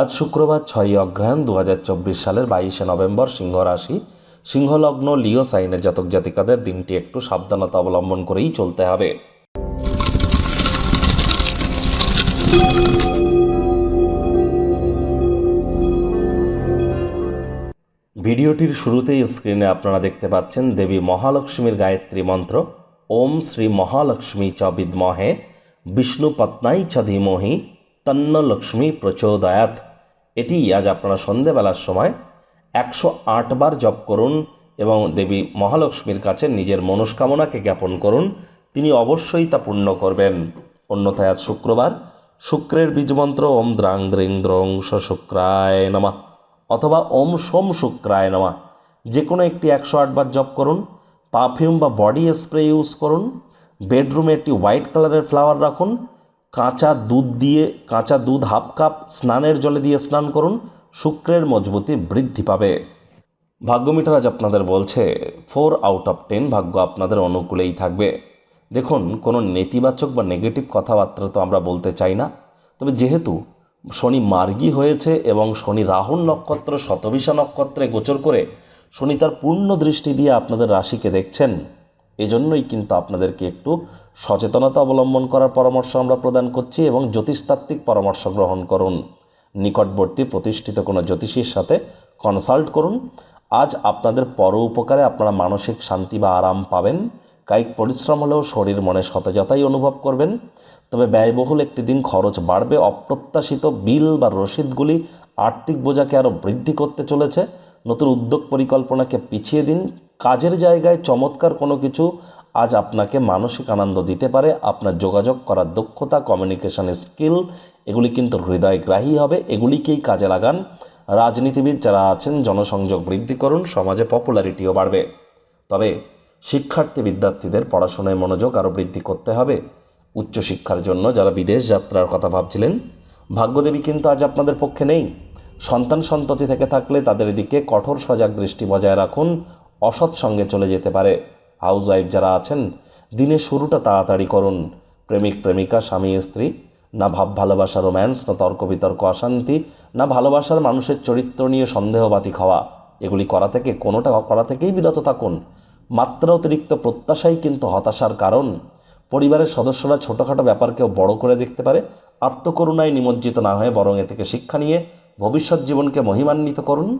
আজ শুক্রবার ছয়ই অগ্রহায়ণ দু হাজার চব্বিশ সালের বাইশে নভেম্বর সিংহ রাশি, সিংহলগ্ন লিও সাইনের জাতক জাতিকাদের দিনটি একটু সাবধানতা অবলম্বন করেই চলতে হবে। ভিডিওটির শুরুতেই স্ক্রিনে আপনারা দেখতে পাচ্ছেন দেবী মহালক্ষ্মীর গায়ত্রী মন্ত্র, ওম শ্রী মহালক্ষ্মী চ বিদ্মহে, বিষ্ণু পত্নাই চ ধীমহি তন্ন লক্ষ্মী প্রচোদয়াত। এটি আজ আপনারা সন্ধেবেলার সময় একশো বার জপ করুন এবং দেবী মহালক্ষ্মীর কাছে নিজের মনস্কামনাকে জ্ঞাপন করুন, তিনি অবশ্যই তা পূর্ণ করবেন। অন্যথায় আজ শুক্রবার, শুক্রের বীজমন্ত্র ওম দ্রাং দ্রিং দ্রং শুক্রায় নমা অথবা ওম সোম শুক্রায় নমা। যে কোনো একটি একশো আটবার জপ করুন, পারফিউম বা বডি স্প্রে ইউজ করুন, বেডরুমে একটি হোয়াইট কালারের ফ্লাওয়ার রাখুন কাঁচা দুধ দিয়ে, কাঁচা দুধ হাফ কাপ স্নানের জলে দিয়ে স্নান করুন, শুক্রের মজবুতি বৃদ্ধি পাবে। ভাগ্যমিটার আজ আপনাদের বলছে, ফোর আউট অফ টেন ভাগ্য আপনাদের অনুকূলেই থাকবে। দেখুন, কোনো নেতিবাচক বা নেগেটিভ কথাবার্তা তো আমরা বলতে চাই না। তবে যেহেতু শনি মার্গী হয়েছে এবং শনি রাহুল নক্ষত্র শতবিশা নক্ষত্রে গোচর করে শনি তার পূর্ণ দৃষ্টি দিয়ে আপনাদের রাশিকে দেখছেন, এজন্যই কিন্তু আপনাদেরকে একটু সচেতনতা অবলম্বন করার পরামর্শ আমরা প্রদান করছি এবং জ্যোতিষতাত্ত্বিক পরামর্শ গ্রহণ করুন। নিকটবর্তী প্রতিষ্ঠিত কোনো জ্যোতিষীর সাথে কনসাল্ট করুন। আজ আপনাদের পর উপকারে আপনারা মানসিক শান্তি বা আরাম পাবেন। কায়িক পরিশ্রম হলেও শরীর মনে সতেজতাই অনুভব করবেন। তবে ব্যয়বহুল একটি দিন খরচ বাড়বে। অপ্রত্যাশিত বিল বা রসিদগুলি আর্থিক বোঝাকে আরও বৃদ্ধি করতে চলেছে। নতুন উদ্যোগ পরিকল্পনাকে পিছিয়ে দিন। কাজের জায়গায় চমৎকার কোনো কিছু আজ আপনাকে মানসিক আনন্দ দিতে পারে, আপনার যোগাযোগ করার দক্ষতা কমিউনিকেশন স্কিল এগুলি কিন্তু হৃদয়গ্রাহী হবে, এগুলিকেই কাজে লাগান। রাজনীতিবিদ যারা আছেন, জনসংযোগ বৃদ্ধি করুন, সমাজে পপুলারিটিও বাড়বে। তবে শিক্ষার্থী বিদ্যার্থীদের পড়াশোনায় মনোযোগ আরও বৃদ্ধি করতে হবে। উচ্চশিক্ষার জন্য যারা বিদেশ যাত্রার কথা ভাবছিলেন, ভাগ্যদেবী কিন্তু আজ আপনাদের পক্ষে নেই। সন্তান সন্ততি থেকে থাকলে তাদের দিকে কঠোর সজাগ দৃষ্টি বজায় রাখুন, অসৎ সঙ্গে চলে যেতে পারে। হাউস ওয়াইফ যারা আছেন, দিনের শুরুটা তাড়াতাড়ি করুন। প্রেমিক, প্রেমিকা, স্বামী, স্ত্রী, না ভাব, ভালোবাসা রোম্যান্স না তর্ক, বিতর্ক, অশান্তি, না ভালোবাসার মানুষের চরিত্র নিয়ে সন্দেহবাতি খাওয়া এগুলি করা থেকে, কোনোটা করা থেকেই বিরত থাকুন। মাত্রা অতিরিক্ত প্রত্যাশাই কিন্তু হতাশার কারণ। পরিবারের সদস্যরা ছোটোখাটো ব্যাপারকেও বড় করে দেখতে পারে। আত্মকরুণায় নিমজ্জিত না হয়ে বরং এ থেকে শিক্ষা নিয়ে ভবিষ্যৎ জীবনকে মহিমান্বিত করুন।